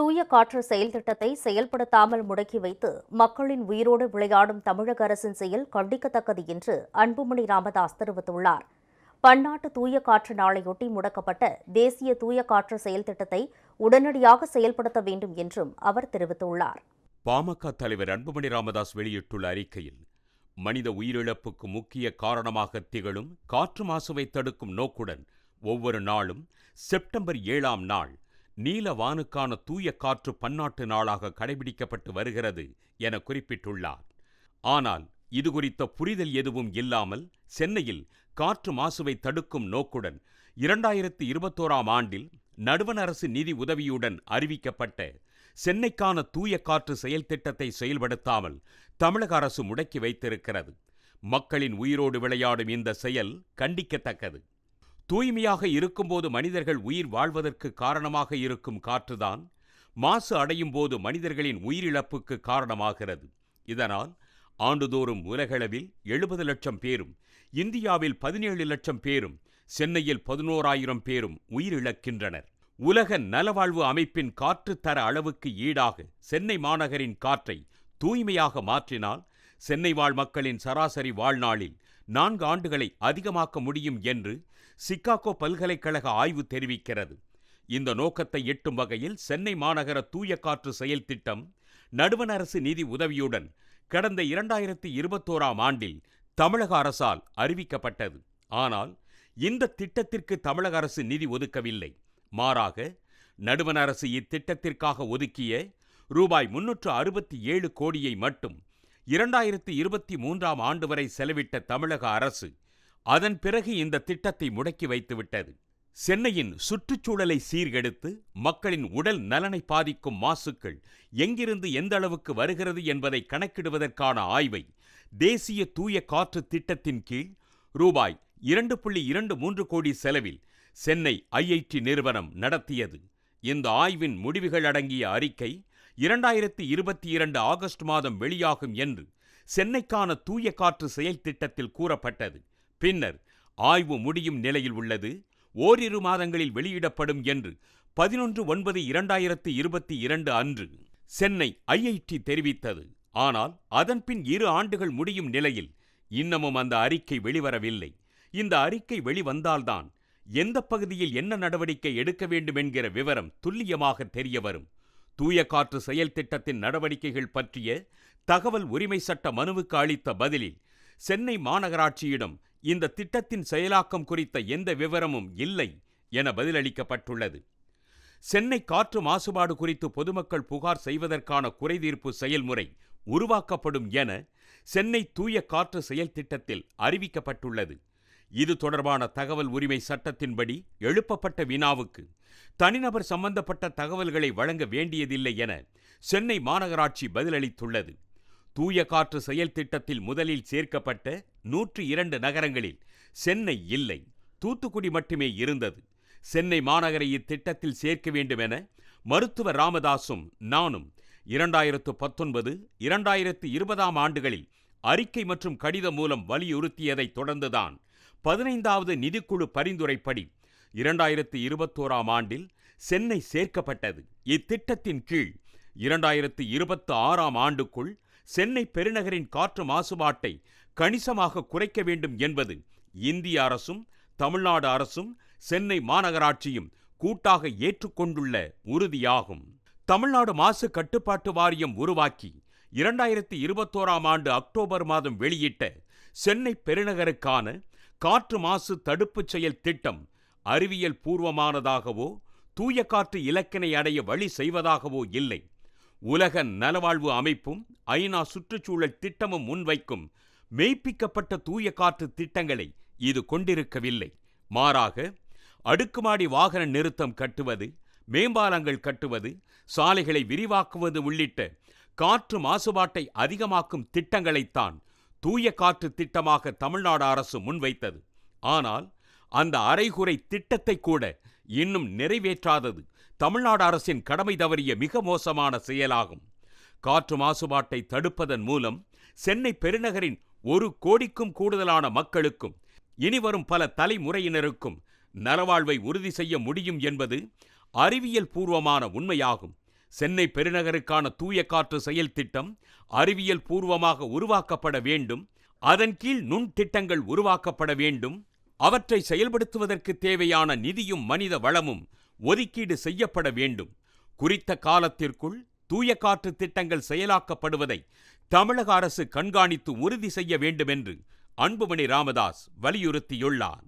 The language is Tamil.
தூய காற்று செயல் திட்டத்தை செயல்படுத்தாமல் முடக்கி வைத்து மக்களின் உயிரோடு விளையாடும் தமிழக அரசின் செயல் கண்டிக்கத்தக்கது என்று அன்புமணி ராமதாஸ் தெரிவித்துள்ளார். பன்னாட்டு தூய காற்று நாளையொட்டி முடக்கப்பட்ட தேசிய தூய காற்று செயல் திட்டத்தை உடனடியாக செயல்படுத்த வேண்டும் என்றும் அவர் தெரிவித்துள்ளார். பாமக தலைவர் அன்புமணி ராமதாஸ் வெளியிட்டுள்ள அறிக்கையில் மனித உயிரிழப்புக்கு முக்கிய காரணமாக திகழும் காற்று மாசுவை தடுக்கும் நோக்குடன் ஒவ்வொரு நாளும் செப்டம்பர் ஏழாம் நாள் நீல வானுக்கான தூய காற்று பன்னாட்டு நாளாக கடைபிடிக்கப்பட்டு வருகிறது என குறிப்பிட்டுள்ளார். ஆனால் இது குறித்த புரிதல் எதுவும் இல்லாமல் சென்னையில் காற்று மாசுவை தடுக்கும் நோக்குடன் இரண்டாயிரத்து இருபத்தோராம் ஆண்டில் நடுவண் அரசு நிதி உதவியுடன் அறிவிக்கப்பட்ட சென்னைக்கான தூய காற்று செயல் திட்டத்தை செயல்படுத்தாமல் தமிழக அரசு முடக்கி வைத்திருக்கிறது. மக்களின் உயிரோடு விளையாடும் இந்த செயல் கண்டிக்கத்தக்கது. தூய்மையாக இருக்கும்போது மனிதர்கள் உயிர் வாழ்வதற்கு காரணமாக இருக்கும் காற்றுதான் மாசு அடையும் போது மனிதர்களின் உயிரிழப்புக்கு காரணமாகிறது. இதனால் ஆண்டுதோறும் உலகளவில் எழுபது லட்சம் பேரும் இந்தியாவில் பதினேழு லட்சம் பேரும் சென்னையில் பதினோராயிரம் பேரும் உயிரிழக்கின்றனர். உலக நலவாழ்வு அமைப்பின் காற்று தர அளவுக்கு ஈடாக சென்னை மாநகரின் காற்றை தூய்மையாக மாற்றினால் சென்னை வாழ் மக்களின் சராசரி வாழ்நாளில் நான்கு ஆண்டுகளை அதிகமாக்க முடியும் என்று சிக்காகோ பல்கலைக்கழக ஆய்வு தெரிவிக்கிறது. இந்த நோக்கத்தை எட்டும் வகையில் சென்னை மாநகர தூய காற்று செயல் திட்டம் நடுவண் அரசு நிதி உதவியுடன் கடந்த இரண்டாயிரத்தி இருபத்தோராம் ஆண்டில் தமிழக அரசால் அறிவிக்கப்பட்டது. ஆனால் இந்த திட்டத்திற்கு தமிழக அரசு நிதி ஒதுக்கவில்லை. மாறாக நடுவண் அரசு இத்திட்டத்திற்காக ஒதுக்கிய ரூபாய் முன்னூற்று அறுபத்தி ஏழு கோடியை மட்டும் இரண்டாயிரத்தி இருபத்தி மூன்றாம் ஆண்டு வரை செலவிட்ட தமிழக அரசு அதன் பிறகு இந்த திட்டத்தை முடக்கி வைத்துவிட்டது. சென்னையின் சுற்றுச்சூழலை சீர்கெடுத்து மக்களின் உடல் நலனை பாதிக்கும் மாசுக்கள் எங்கிருந்து எந்த அளவுக்கு வருகிறது என்பதை கணக்கிடுவதற்கான ஆய்வை தேசிய தூய காற்று திட்டத்தின் கீழ் ரூபாய் இரண்டு புள்ளி இரண்டு மூன்று கோடி செலவில் சென்னை ஐஐடி நிறுவனம் நடத்தியது. இந்த ஆய்வின் முடிவுகள் அடங்கிய அறிக்கை இரண்டாயிரத்தி இருபத்தி இரண்டு ஆகஸ்ட் மாதம் வெளியாகும் என்று சென்னைக்கான தூய காற்று செயல் திட்டத்தில் கூறப்பட்டது. பின்னர் ஆய்வு முடியும் நிலையில் உள்ளது. ஓரிரு மாதங்களில் வெளியிடப்படும் என்று பதினொன்று ஒன்பது இரண்டாயிரத்து இருபத்தி இரண்டு அன்று சென்னை ஐஐடி தெரிவித்தது. ஆனால் அதன்பின் இரு ஆண்டுகள் முடியும் நிலையில் இன்னமும் அந்த அறிக்கை வெளிவரவில்லை. இந்த அறிக்கை வெளிவந்தால்தான் எந்த பகுதியில் என்ன நடவடிக்கை எடுக்க வேண்டும் என்கிற விவரம் துல்லியமாக தெரிய வரும். தூய காற்று செயல் திட்டத்தின் நடவடிக்கைகள் பற்றிய தகவல் உரிமை சட்ட மனுவுக்கு அளித்த பதிலில் சென்னை மாநகராட்சியிடம் இந்த திட்டத்தின் செயலாக்கம் குறித்த எந்த விவரமும் இல்லை என பதிலளிக்கப்பட்டுள்ளது. சென்னை காற்று மாசுபாடு குறித்து பொதுமக்கள் புகார் செய்வதற்கான குறைதீர்ப்பு செயல்முறை உருவாக்கப்படும் என சென்னை தூய காற்று செயல் திட்டத்தில் அறிவிக்கப்பட்டுள்ளது. இது தொடர்பான தகவல் உரிமை சட்டத்தின்படி எழுப்பப்பட்ட வினாவுக்கு தனிநபர் சம்பந்தப்பட்ட தகவல்களை வழங்க வேண்டியதில்லை என சென்னை மாநகராட்சி பதிலளித்துள்ளது. தூய காற்று செயல் திட்டத்தில் முதலில் சேர்க்கப்பட்ட நூற்று இரண்டு நகரங்களில். சென்னை இல்லை. தூத்துக்குடி மட்டுமே இருந்தது. சென்னை மாநகரை இத்திட்டத்தில் சேர்க்க வேண்டும் என மருத்துவர் ராமதாசும் நானும் இரண்டாயிரத்து பத்தொன்பது இரண்டாயிரத்து இருபதாம் ஆண்டுகளில் அறிக்கை மற்றும் கடிதம் மூலம் வலியுறுத்தியதைத் தொடர்ந்துதான் பதினைந்தாவது நிதிக்குழு பரிந்துரைப்படி இரண்டாயிரத்து இருபத்தோராம் ஆண்டில் சென்னை சேர்க்கப்பட்டது. இத்திட்டத்தின் கீழ் இரண்டாயிரத்து இருபத்து ஆறாம் ஆண்டுக்குள் சென்னை பெருநகரின் காற்று மாசுபாட்டை கணிசமாக குறைக்க வேண்டும் என்பது இந்திய அரசும் தமிழ்நாடு அரசும் சென்னை மாநகராட்சியும் கூட்டாக ஏற்றுக்கொண்டுள்ள உறுதியாகும். தமிழ்நாடு மாசு கட்டுப்பாட்டு வாரியம் உருவாக்கி இரண்டாயிரத்தி இருபத்தோராம் ஆண்டு அக்டோபர் மாதம் வெளியிட்ட சென்னை பெருநகருக்கான காற்று மாசு தடுப்புச் செயல் திட்டம் அறிவியல் பூர்வமானதாகவோ தூய காற்று இலக்கினை அடைய வழி செய்வதாகவோ இல்லை. உலக நலவாழ்வு அமைப்பும் ஐநா சுற்றுச்சூழல் திட்டமும் முன்வைக்கும் மெய்ப்பிக்கப்பட்ட தூய காற்று திட்டங்களை இது கொண்டிருக்கவில்லை. மாறாக அடுக்குமாடி வாகன நிறுத்தம் கட்டுவது மேம்பாலங்கள் கட்டுவது சாலைகளை விரிவாக்குவது உள்ளிட்ட காற்று மாசுபாட்டை அதிகமாக்கும் திட்டங்களைத்தான் தூய காற்று திட்டமாக தமிழ்நாடு அரசு முன்வைத்தது. ஆனால் அந்த அரைகுறை திட்டத்தை கூட இன்னும் நிறைவேற்றாதது தமிழ்நாடு அரசின் கடமை தவறிய மிக மோசமான செயலாகும். காற்று மாசுபாட்டை தடுப்பதன் மூலம் சென்னை பெருநகரின் ஒரு கோடிக்கும் கூடுதலான மக்களுக்கும் இனிவரும் பல தலைமுறையினருக்கும் நலவாழ்வை உறுதி செய்ய முடியும் என்பது அறிவியல் பூர்வமான உண்மையாகும். சென்னை பெருநகருக்கான தூய காற்று செயல் திட்டம் அறிவியல் பூர்வமாக உருவாக்கப்பட வேண்டும் அதன் கீழ் நுண்திட்டங்கள் உருவாக்கப்பட வேண்டும் அவற்றை செயல்படுத்துவதற்கு தேவையான நிதியும் மனித வளமும் ஒதுக்கீடு செய்யப்பட வேண்டும். குறித்த காலத்திற்குள் தூய காற்று திட்டங்கள் செயலாக்கப்படுவதை தமிழக அரசு கண்காணித்து உறுதி செய்ய வேண்டும் என்று அன்புமணி ராமதாஸ் வலியுறுத்தியுள்ளார்